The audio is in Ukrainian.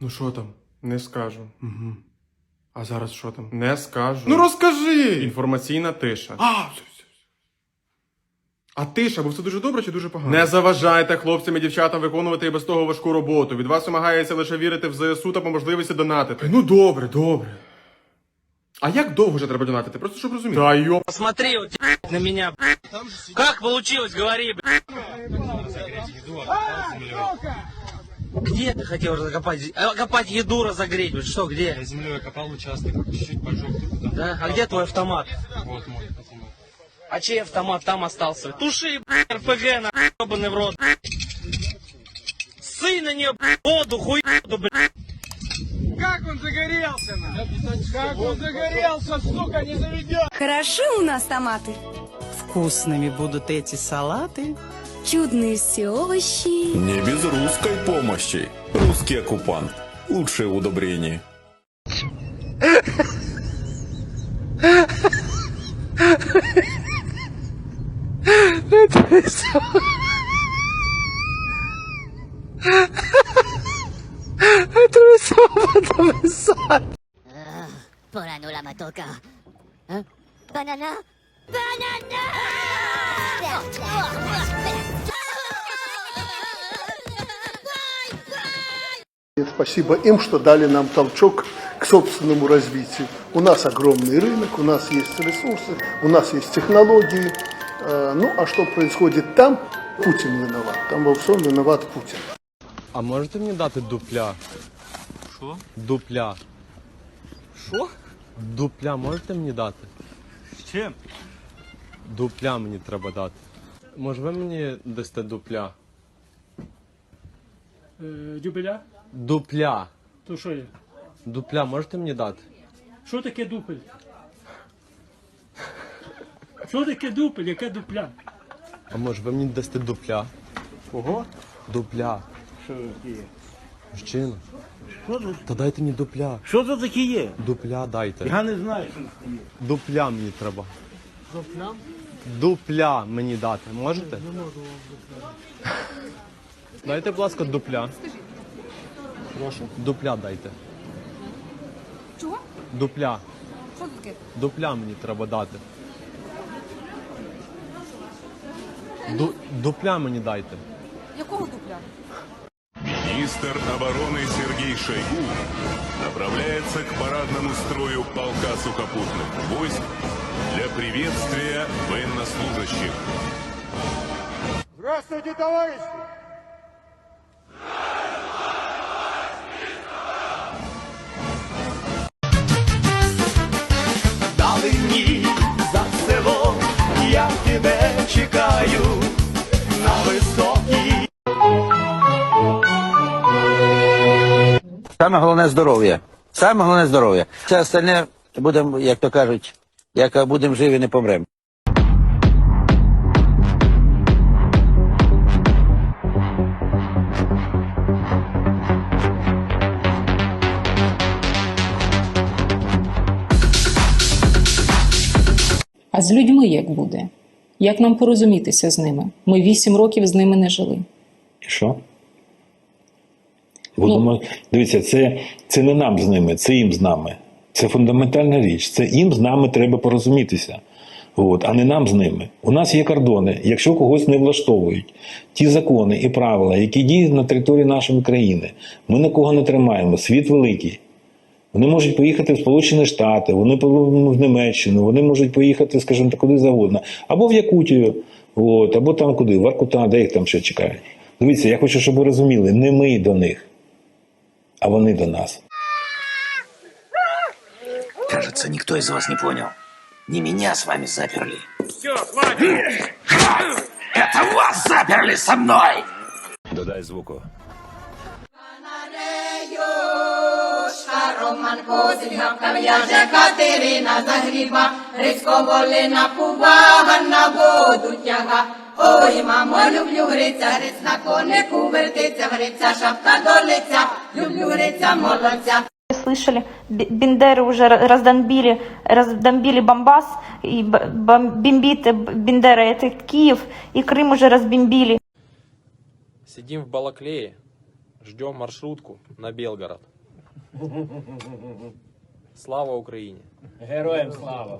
Ну що там? Не скажу. Угу. А зараз що там? Не скажу. Ну розкажи! Інформаційна тиша. А, все, все, все. А тиша, бо це дуже добре чи дуже погано? Не заважайте хлопцям і дівчатам виконувати і без того важку роботу. Від вас вимагається лише вірити в ЗСУ та по можливості донатити. Ну добре, добре. А як довго вже треба донатити? Просто щоб розуміти. Та йоп. Посмотри вот на меня. Как получилось, говори. Где ты хотел закопать? э, Копать еду, разогреть? Вот Что, где? Я землей копал участок, чуть-чуть поджег туда. Да? А где твой автомат? Вот мой автомат. А чей автомат там остался? Туши, РПГ, на ебаный в рот. Сы на нее, воду, хуй, блядь. Хороши у нас томаты. Вкусными будут эти салаты. Чудные все овощи. Не без русской помощи. Русский оккупант. Лучшее удобрение. Pora no la matoka. Banana Спасибо им, что дали нам толчок к собственному развитию. У нас огромный рынок, у нас есть ресурсы, у нас есть технологии. Э, Ну, а что происходит там, Путин виноват. Там во всем виноват Путин. А можете мені дати дупля? Що? Дупля. Що? Дупля можете мені дати? З чим? Дупля мені треба дати. Може ви мені дасте дупля? Дюбеля? Дупля. То що є? Дупля можете мені дати? Що таке дупель? Що таке дупель? Яке дупля? А може ви мені дасте дупля? Кого? Дупля. Що таке? Мужчина. Що це? Та дайте мені дупля. Що це таке є? Дупля дайте. Я не знаю, що це є. Дупля мені треба. Дупля? Дупля мені дати. Можете? Не можу вам Дайте, будь ласка, дупля. Прошу. Дупля дайте. Чого? Дупля. Що таке? Дупля мені треба дати. Ду, дупля мені дайте. Якого дупля? Министр обороны Сергей Шойгу направляется к парадному строю полка сухопутных войск для приветствия военнослужащих. Здравствуйте, товарищи! Саме головне здоров'я. Саме головне здоров'я. Все остальне будемо, як то кажуть, як будемо живі, не помремо. А з людьми як буде? Як нам порозумітися з ними? Ми вісім років з ними не жили. І що? Будемо... Дивіться, це, це не нам з ними, це їм з нами. Це фундаментальна річ. Це їм з нами треба порозумітися. От, а не нам з ними. У нас є кордони. Якщо когось не влаштовують ті закони і правила, які діють на території нашої країни, ми нікого не тримаємо. Світ великий. Вони можуть поїхати в Сполучені Штати, вони по- в Німеччину, вони можуть поїхати, скажімо так, куди завгодно. Або в Якутію, от, або там куди, в Аркута, де їх там ще чекають. Дивіться, я хочу, щоб ви розуміли, не ми до них, а вони до нас. Кажется, никто из вас не понял. Не меня с вами заперли. Это вас заперли со мной! Додай звуку. Роман Козлігам, Кам'яже Катерина загріба, Грицько Волина Пуба, Ганна воду тяга. Ой, мамо, люблю Гриця, Гриць на конику вертиться, Гриця шапка до лиця, люблю Гриця молодця. Слышали, Б- Бендеры уже ра- раздомбили, раздомбили Бомбас, и Б- Бом- бомбит э, Б- Бендера, это Киев, и Крым уже разбомбили. Сидім в Балаклеї, Ждем маршрутку на Белгород. Слава Україні! Героям слава!